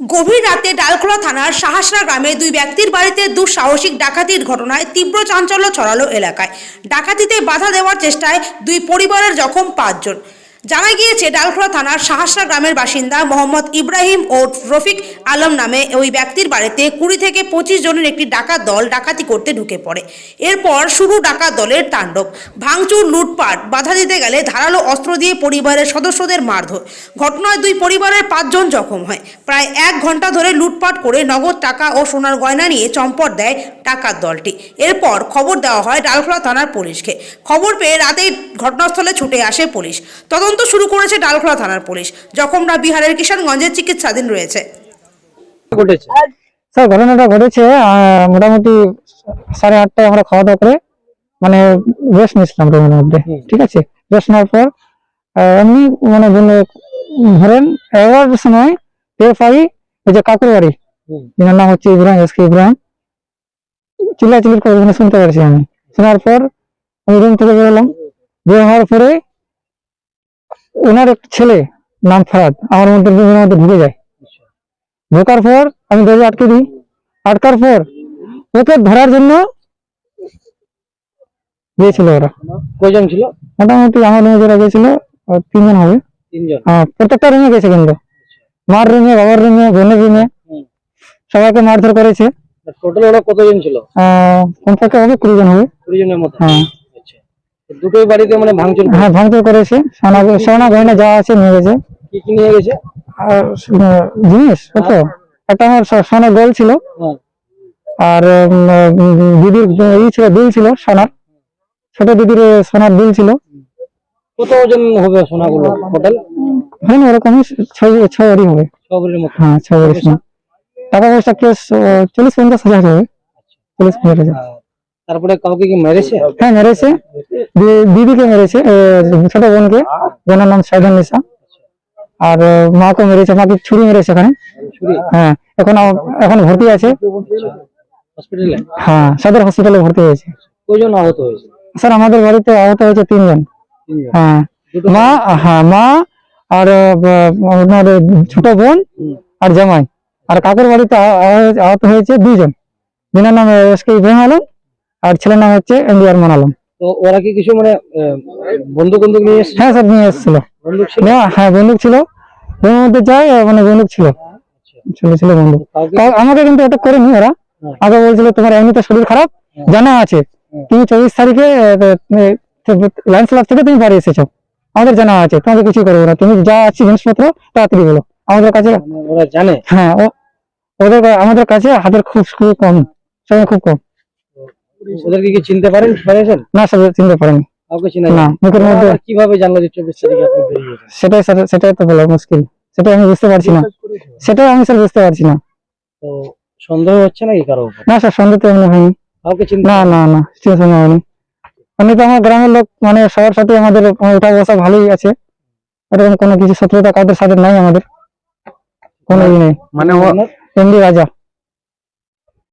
গভীর রাতে ডালখোলা থানার সাহাসরা গ্রামে দুই ব্যক্তির বাড়িতে দুঃসাহসিক ডাকাতির ঘটনায় তীব্র চাঞ্চল্য ছড়ালো এলাকায়। ডাকাতিতে বাধা দেওয়ার চেষ্টায় দুই পরিবারের জখম পাঁচজন। জানা গিয়েছে, ডালখোলা থানার সাহাসরা গ্রামের বাসিন্দা মোহাম্মদ ইব্রাহিম ও রফিক আলম নামে ওই ব্যক্তির বাড়িতে কুড়ি থেকে পঁচিশ জনের একটি ডাকাত দল ডাকাতি করতে ঢুকে পড়ে। এরপর শুরু ডাকাত দলের তাণ্ডব। ভাঙচুর, লুটপাট, বাধা দিতে গেলে ধারালো অস্ত্র দিয়ে পরিবারের সদস্যদের মারধর। ঘটনায় দুই পরিবারের পাঁচজন জখম হয়। প্রায় এক ঘণ্টা ধরে লুটপাট করে নগদ টাকা ও সোনার গয়না নিয়ে চম্পট দেয় ডাকাত দলটি। এরপর খবর দেওয়া হয় ডালখোলা থানার পুলিশকে। খবর পেয়ে রাতেই ঘটনাস্থলে ছুটে আসে পুলিশ। তদন্ত শুরু করেছে ডালখোলা থানার পুলিশ জখমরা বিহারের কিষানগঞ্জের চিকিৎসাধীন রয়েছে। স্যার ঘটনাটা ঘটেছে মোটামুটি সাড়ে আটটায় আমরা খাওয়া দাওয়া করে মানে রেস্ট নিয়েছিলাম রুমের মধ্যে ঠিক আছে? রেস্ট নেওয়ার পর এমনি মানে ধরেন এগারোটার সময় পেয়ে পাই ওই যে কাকুর বাড়ি। যেনার নাম হচ্ছে ইব্রাহিম এস কে ইব্রাহিম। চিল্লা চিল্লি করে ওখানে শুনতে পারছি আমি। শোনার পর আমি রুম থেকে বেরোলাম। বের হওয়ার পরে ওনার একটা ছেলে নাম ফরাদ আমার মধ্যে রুমের মধ্যে ঢুকে যায়। ঢোকার পর আমি দরজা আটকে দিই। আটকার পর ওকে ধরার জন্য গিয়েছিল ওরা। কয়জন ছিল? মোটামুটি আমার রুমে যারা গেছিল আহ, তিনজন হবে। তিনজন। হ্যাঁ প্রত্যেকটা রুমে গেছে কিন্তু। মার রুমে বাবার রুমে বোনের রুমে হুম। সবাইকে মারধর করেছে। টোটাল ওরা কতজন ছিল? কমপক্ষে হবে কুড়ি জন হবে। কুড়ি জনের মতো? হ্যাঁ। আচ্ছা। দুটোই বাড়িতে মানে ভাঙচুর হ্যাঁ ভাঙচুর করেছে। সোনা সোনা গয়না যা আছে নিয়ে গেছে। কি কি নিয়ে গেছে? আর জিনিস কত একটা আমার সোনার গোল ছিল। হ্যাঁ। আর দিদির ই ছিল বিল ছিল সোনার। ছোট দিদির সোনার বিল ছিল। কত ওজন হবে সোনাগুলো টোটাল হ্যাঁ ওরকমই ছয় ছয় হবে মতো। হ্যাঁ ছয় সোনা টাকা পয়সা কেস চল্লিশ পঞ্চাশ হাজার হবে। চল্লিশ পঞ্চাশ হাজার। তারপরে কাউকে কি মেরেছে? হ্যাঁ মেরেছে। দিদিকে মেরেছে ছোট বোনকে। যার নাম সাইদান নিসা। আর মাকে মেরেছে মাকে ছুরি মেরেছে এখানে। হ্যাঁ এখন এখন ভর্তি আছে। হসপিটালে? হ্যাঁ সদর হসপিটালে ভর্তি হয়েছে। কয়জন আহত হয়েছে? স্যার আমাদের বাড়িতে আহত হয়েছে তিনজন। হ্যাঁ। মা হ্যাঁ মা আর আপনার ছোট বোন আর জামাই। আর কাকুর বাড়িতে আহ- আহ- আহত হয়েছে দুইজন। যেনার নাম এস কে ইব্রাহিম আলম আর ছেলের নাম হচ্ছে এমডি আরমান আলম। তো ওরা কি কিছু মানে বন্দুক বন্দুক নিয়ে এসছে? হ্যাঁ স্যার নিয়ে এসেছিল। বন্দুক ছিল? হ্যাঁ বন্দুক ছিল। মধ্যে যায় মানে বন্দুক ছিল। ছিল ছিল বন্দুক আমাকে কিন্তু এটা করেনি ওরা। আগে বলছিল তোমার এমনিতে শরীর খারাপ জানা আছে। তুমি চব্বিশ তারিখে লাইন্স ক্লাব থেকে তুমি বাড়ি এসেছ। আমাদের জানা আছে তোমাকে কিছু করব না তুমি যা আছে জিনিসপত্র তাড়াতাড়ি বলো। আমাদের কাছে মানে ওরা জানে? হ্যাঁ ও ওদের আমাদের কাছে হাতের খুব খুব কম সময় খুব কম। ওদেরকে কি চিনতে পারেন? পারেছেন না সব চিনতে পারেনি। কাউকে চিনা না? মুখের মধ্যে কীভাবে জানলো যে চব্বিশ তারিখে আপনি বেরিয়েছেন সেটাই স্যার সেটাই তো বলা মুশকিল। সেটাই আমি বুঝতে পারছি না। সেটাই আমি স্যার বুঝতে পারছি না। তো সন্দেহ হচ্ছে নাকি কারও উপর? না স্যার সন্দেহ তো এমনি হয়নি। কাউকে চিনতে না না না ঠিক হয়নি। এমনি তো আমার গ্রামের লোক মানে সবার সাথে আমাদের উঠা বসা ভালোই আছে। এরকম কোনো কিছু শত্রুতা কাউদের সাথে নাই আমাদের। কোনো নেই। মানে 밴드 가죠.